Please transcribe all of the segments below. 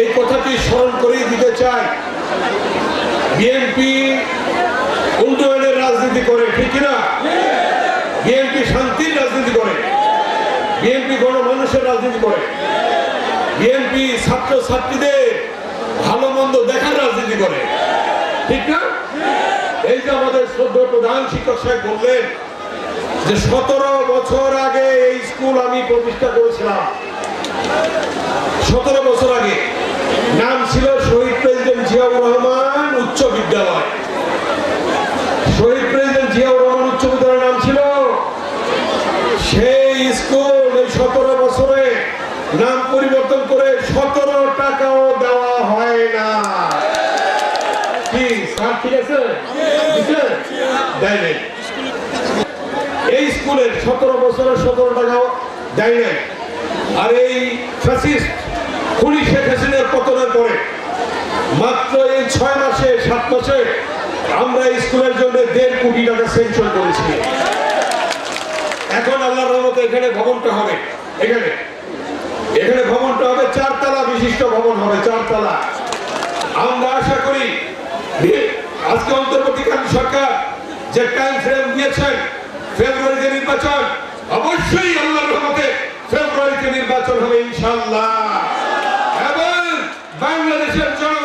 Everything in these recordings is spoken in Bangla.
এই কথাটি স্মরণ করেই দিতে চাই। বিএনপি উন্নয়নের রাজনীতি করে, ঠিক কিনা? বিএনপি শান্তির রাজনীতি করে, বিএনপি গণমানুষের রাজনীতি করে, বিএনপি ছাত্র ছাত্রীদের ভালো মন্দ দেখার রাজনীতি করে, ঠিক না? এই যে আমাদের শ্রদ্ধা প্রধান শিক্ষক সাহেব বললেন যে, সতেরো বছর আগে এই স্কুল আমি প্রতিষ্ঠা করেছিলাম। সতেরো বছর আগে নাম ছিল শহীদ প্রেসিডেন্ট জিয়াউর রহমান উচ্চ বিদ্যালয়। শহীদ প্রেসিডেন্ট জিয়াউর রহমান উচ্চ বিদ্যালয়ের নাম ছিল। সেই স্কুল এই সতেরো বছরে নাম পরিবর্তন করে সতেরো টাকাও দেওয়া হয় না। এই স্কুলের সতেরো বছরে সতেরো টাকাও দেয় নাই। আর এই ফ্যাসিস্ট খুনি পতনের পরে মাত্র ছয় মাসে, সাত মাসে আমরা স্কুলের জন্য দেড় কোটি টাকা সেংশন করেছি। এখন আল্লাহর রহমতে এখানে ভবনটা হবে। এখানে। এখানে ভবনটা হবে, চারতলা বিশিষ্ট ভবন হবে, চারতলা। আমরা আশা করি আজকে অন্তর্বর্তীকালীন সরকার যে টাইম ফ্রেম দিয়েছেন, ফেব্রুয়ারিতে নির্বাচন, অবশ্যই আল্লাহর রহমতে ফেব্রুয়ারিতে নির্বাচন হবে, ইনশাআল্লাহ। এবং বাংলাদেশের জনগণ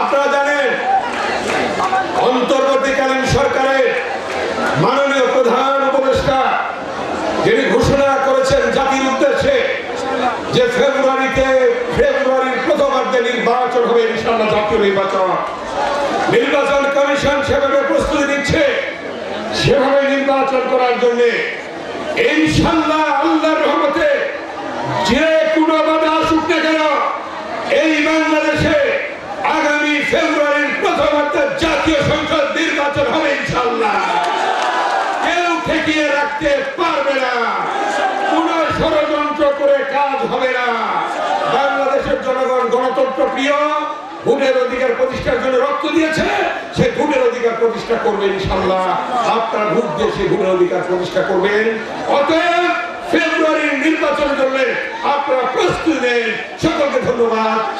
আপনারা জানেন, অন্তর্বর্তীকালীন সরকারের মাননীয় প্রধান উপদেষ্টা যিনি ঘোষণা করেছেন জাতির উদ্দেশ্যে যে ফেব্রুয়ারিতে ফেব্রুয়ারির প্রথমার্ধে নির্বাচন হবে, ইনশাআল্লাহ জাতীয় নির্বাচন। নির্বাচন কমিশন সেভাবে প্রস্তুতি নিচ্ছে, সেভাবে নির্বাচন করার জন্য ইনশাল্লাহ আল্লাহর রহমতে যে কোনো বাধা আসুক না কেন, এই বাংলাদেশে ষড়যন্ত্র করে কাজ হবে না। বাংলাদেশের জনগণ গণতন্ত্র প্রিয়, ভোটের অধিকার প্রতিষ্ঠার জন্য রক্ত দিয়েছে, সে ভোটের অধিকার প্রতিষ্ঠা করবে ইনশাল্লাহ আপনার ভোট দিয়ে সে ভোটের অধিকার প্রতিষ্ঠা করবেন। অতএব ফেব্রুয়ারির নির্বাচন করলে আপনারা প্রস্তুতি নেন। সকলকে ধন্যবাদ।